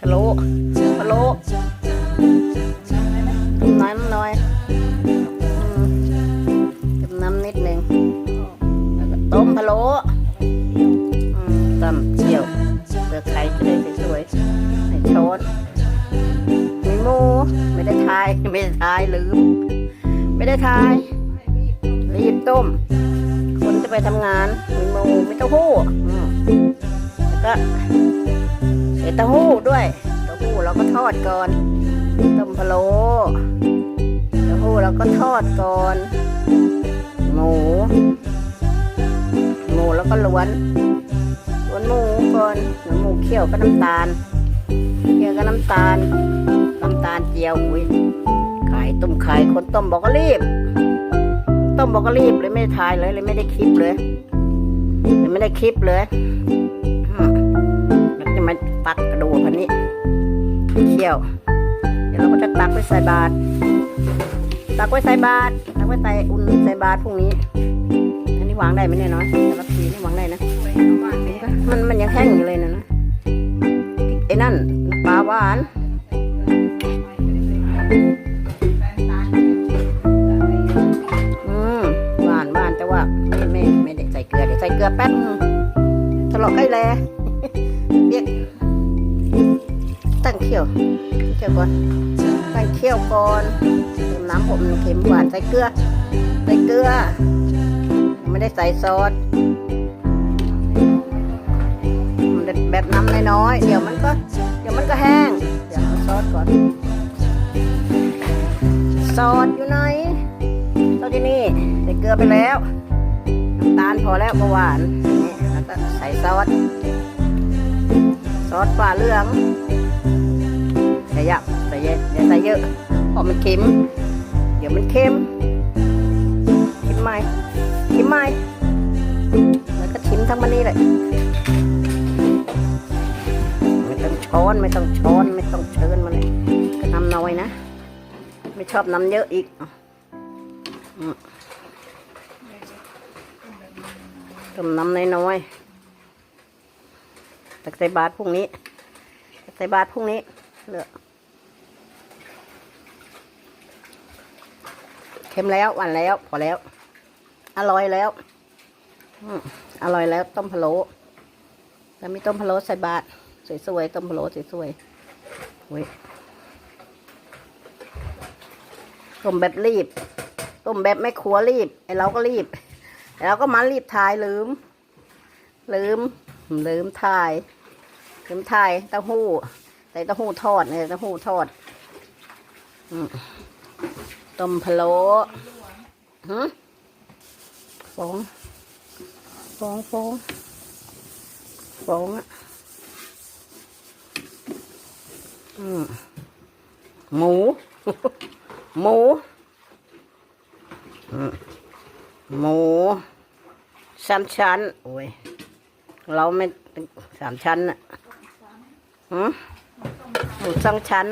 พะโล้พะโล้ต้มน้ำหน่อยอืมต้มน้ำนิดหนึ่งแล้วก็ต้มพะโล้มตำเจียวเปลือกไข่จะได้สวยๆให้ช้อนมีหมูไม่ได้ทายไม่ได้ทายลืม ไม่ได้ทายรีบต้ม คนจะไปทำงานมีหมูไมีเต้าหู้แล้วก็ เต้าหู้ด้วยเต้าหู้เราก็ทอดก่อนต้มพะโล้เต้าหู้เราก็ทอดก่อน หมูหมูแล้วก็ล้วนล้วนหมูก่อนหมูเคี่ยวก็น้ำตาลเคี่ยวก็น้ำตาลน้ำตาลเจียวอุ้ยขายต้มขายคนต้มบอกก็รีบ ต้มบอกก็รีบเลยไม่ได้ถ่ายเลยเลยไม่ได้คลิปเลยเลยไม่ได้คลิปเลย จะมาตักกระดูกพันนี้เคี่ยว เดี๋ยวเราก็จะตักไว้ใส่บาตรตักไว้ใส่บาตรตักไว้ใส่อุ่นใส่บาตรพรุ่งนี้ อันนี้วางได้ไหมเนี่ยน้อยแต่ละทีนี่วางได้นะมันมันยังแห้งอยู่เลยนะนะไอ้นั่นปลาหวานอืมหวานหวานแต่ว่าไม่ไม่ไม่ได้ใส่เกลือเดี๋ยวใส่เกลือแป๊บนึงทะเลาะใกล้แลเรียก ตั้งเคี่ยวเคี่ยวก่อนตั้งเคี่ยวก่อนเติมน้ำผมเค็มหวานใส่เกลือใส่เกลือไม่ได้ใส่ซอสมันแบบน้ำน้อยๆเดี๋ยวมันก็เดี๋ยวมันก็แห้งเดี๋ยวเอาซอสก่อนซอสอยู่ไหนตอนที่นี่ใส่เกลือไปแล้วน้ำตาลพอแล้วก็หวานนี่แล้วก็ใส่ซอสซอสปลาเหลือง ยะใส่เยอะอย่าใส่เยอะเพราะมันเค็ม เดี๋ยวมันเค็มชิมไหมชิมไหมแล้วก็ชิมทั้งมันนี้เลยไม่ต้องช้อนไม่ต้องช้อนไม่ต้องเชิญมาเลยก็น้ำน้อยนะ ไม่ชอบน้ำเยอะอีกต้มน้ำน้อยๆตักใส่บาตรพรุ่งนี้ ใส่บาตรพรุ่งนี้เลือก ค็มแล้วหวานแล้วพอแล้ว อร่อยแล้วอร่อยแล้วต้มพะโล้แล้วมีต้มพะโล้ใส่บาตรสวยๆต้มพะโล้สวยๆเว้ยต้มแบบรีบต้มแบบไม่ครัวรีบไอเราก็รีบไอเราก็มารีบถ่ายลืม ลืม ลืมถ่ายลืมถ่ายเต้าหู้ใส่เต้าหู้ทอดเนี่ยเต้าหู้ทอด อืม ต้มพะโล้หืมฟองฟองฟองฟองอะอืมหมู หมู หมูสามชั้น โอ้ย เราไม่สามชั้นน่ะหืมหมูสองชั้น